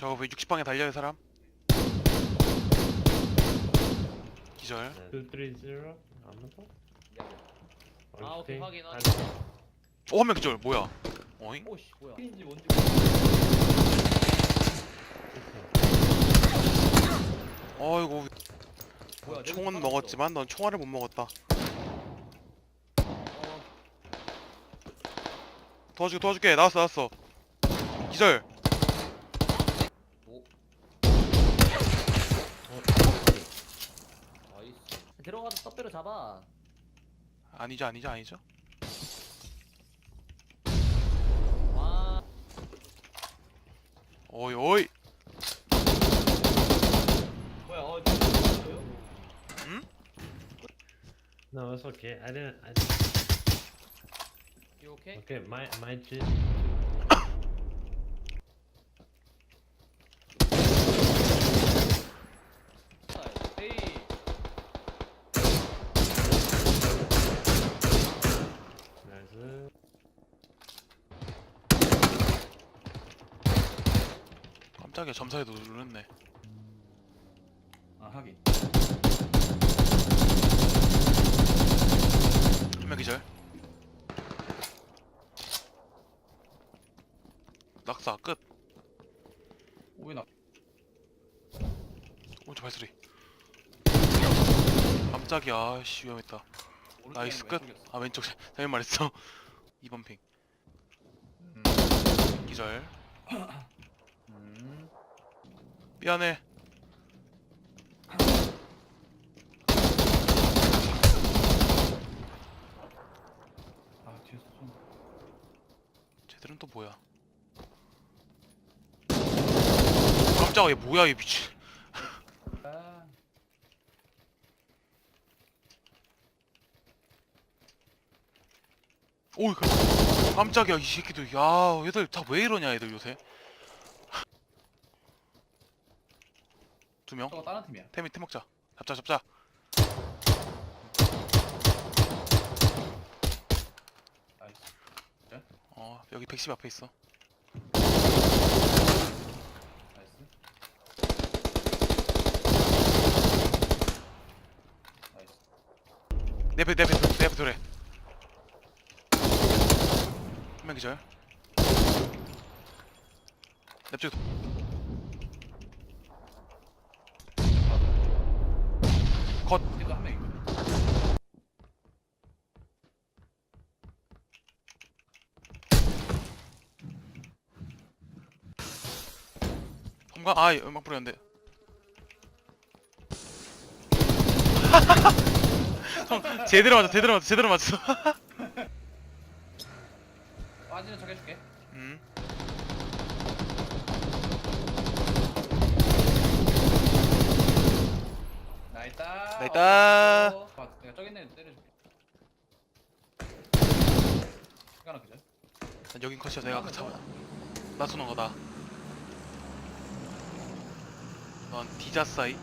저거 왜 60방에 달려요 사람? 기절. 230 아무도? 아, 오케이, 확인, 확인. 어한명 기절. 뭐야? 어잉? 오씨 뭐야? 인지 뭔지 어이구 뭐야 내가 총은. 먹었지만 넌 총알을 못 먹었다. 어, 도와줄게 도와줄게. 나왔어 나왔어. 기절 들어가서 떡배로 잡아 아니죠 아니죠 아니죠 와 어이 어이 뭐야 어? No, it's okay. I didn't. I didn't. you okay? Okay, my my G. 에이 나이스. 깜짝이야. 점사에도 눌렀네 아 하긴. 한 명 기절. 낙사 끝. 오해나 오른쪽 발소리. 깜짝이야. 아씨 위험했다. 나이스 끝. 아 왼쪽 잘못 말했어. 2번 핑. 음, 기절. 음 미안해. 아 뒤에서 쏜다 쟤들은 또 뭐야? 깜짝이야 얘 뭐야 얘 미친. 아 오이 깜- 깜짝이야 이 새끼들. 야 얘들 다 왜 이러냐 얘들 요새 두 명. 저거 다른 팀이야. 태미 태 먹자. 잡자 잡자. 나이스. 어 여기 110 앞에 있어. 나이스. 나이스. 내 앞에 내 앞에 돌- 내 앞에 돌에. 한명 기절. 냅쪽 컷 이거 한명 있거든. 험가 아 음악 부르는데. 형 제대로 맞아 제대로 맞아 제대로 맞았어 빠지는 척 해줄게 음 나있다 나있다. 어, 아, 내가 저기 있는 애 때려줄게 시간아 그죠? 난 여긴 컷이야 내가 아까 잡아 나 쏘는 거다 넌 디자사이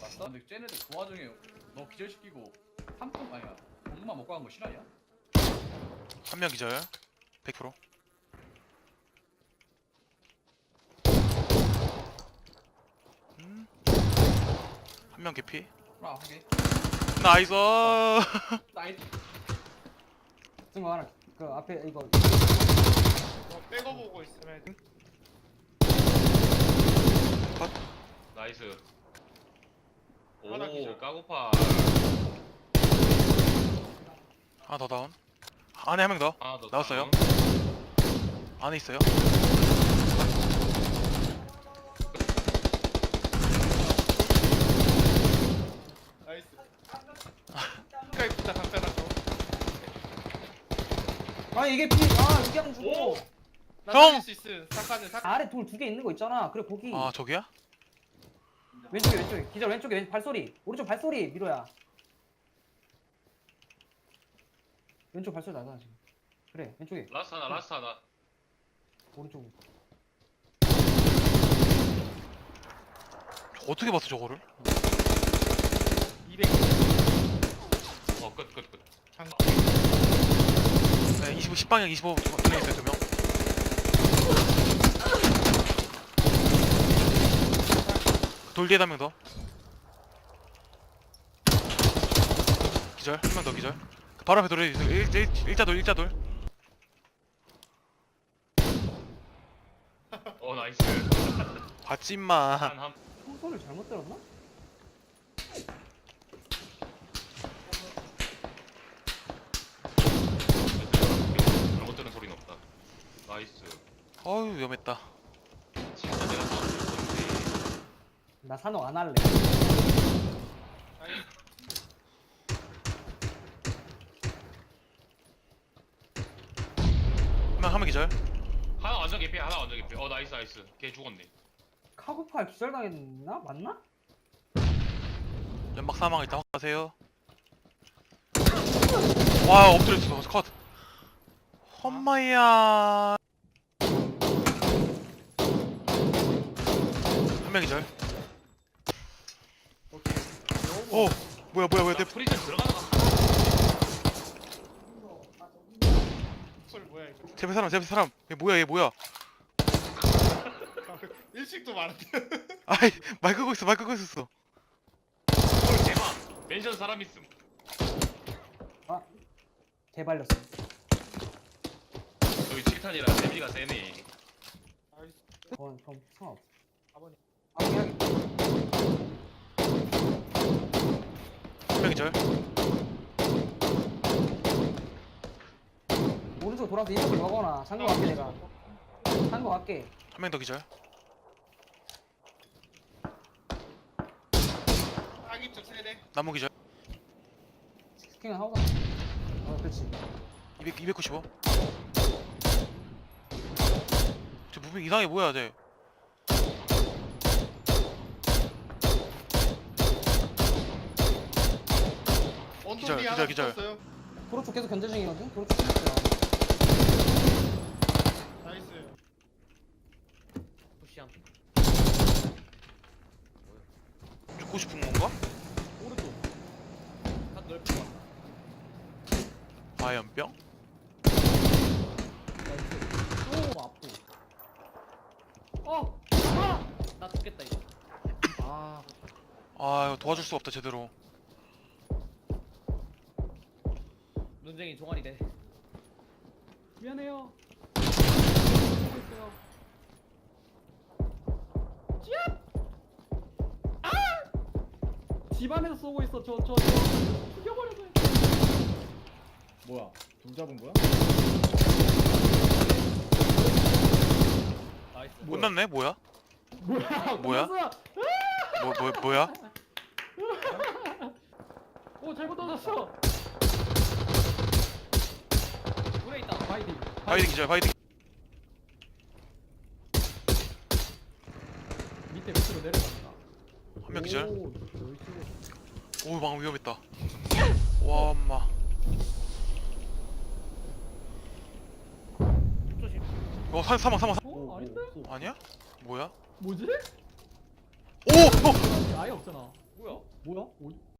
맞어? 근데 쟤네들 그 와중에 너 기절시키고 한푼 아니야 공만 먹고 간 거 실화냐? 한명 기절 100% 한 명 개피 그럼 아프게 나이스 나이스 증거 하나 그 앞에 이거 빼고 보고 있으면 나이스. 하나 기절. 오, 까고파. 하나 더 다운 안에 한 명 더 하나 더. 나왔어요? 다운. 안에 있어요 나이스 가까이 붙다 강따라서 아니 이게 피아 이게 안 주고 나 형! 살릴 수 있음. 사카는 사 아래 돌 두 개 있는 거 있잖아. 그래 거기. 아 저기야? 왼쪽에 왼쪽에. 기절 왼쪽에. 왼 발소리. 오른쪽 발소리 미로야. 왼쪽 발소리 나잖아 지금. 그래 왼쪽에. 라스트 하나, 라스트 하나. 오른쪽 어떻게 봤어 저거를? 200 어, 끝, 끝, 끝. 장 네, 25 10방향 25 두명 있어요 두 명 돌 뒤에 한명 더. 기절 한 명 더 기절. 그 바로 앞에 돌에 있어요. 일, 일, 일자 돌 일자 돌. 어 나이스 봤지 임마. 한한 총소리를 잘못 들었나? 잘못 들은 소리는 없다 나이스 어휴 위험했다. 진짜 내가 나 산호 안 할래. 한명 한명 기절. 하나 완전 개피 하나 완전 개피 어 나이스 나이스 걔 죽었네 카고팔 기절당했나? 맞나? 연막 사망 일단 확하세요. 와 엎드렸어 컷. 험마이야. 한명 기절. 오 뭐야 뭐야 뭐야 내 프리즌 들어가다가 술 뭐야 이거. 제배 사람 제배 사람? 얘 뭐야 얘 뭐야? 일식도 많은데. 아이 말 끄고 있어 말 끄고 있었어. 헐 대박. 멘션 사람 있음. 개발렸어. 여기 7탄이라 데미지가 세네 그건 그럼 상관없어. 아버님. 아버님 하기. 한 명 기절 오른쪽 돌아서 이쪽을 먹어놔. 창고 갈게 내가. 창고 갈게. 한 명 더 기절 아기 쪽 세대 나무 기절 스킹은 하고 가. 어, 그렇지. 200 295. 저 무빙 이상해 뭐야 쟤 기절, 하나 기절, 기절. 붙었어요. 도로 쪽 계속 견제 중이거든. 도로 쪽 끊었어요. 나이스 푸시함. 죽고 싶은 건가? 오른쪽. 각 넓게 봐. 과연병? 오 아프. 어. 아! 나 죽겠다 이거. 아. 아 이거 도와줄 수가 없다 제대로 눈쟁이 종아리 돼. 미안해요. 집안에서 쏘고 있어 저 저 저 죽여버려서 뭐야? 둘 잡은 거야? 나이스. 끝났네 뭐야? 뭐야 뭐야? 뭐, 뭐, 뭐야? 오 잘못 던졌어 물에 있다. 바이딩 바이딩 기절 바이딩 밑에 밑으로 내려간다 한명 기절 오 나이스. 오 방금 위험했다 와 엄마 조심. 어 사, 사망 사망 사망 어 아닌데 아니야? 뭐야? 뭐지 오! 어! 아예 없잖아 뭐야? 뭐야 어디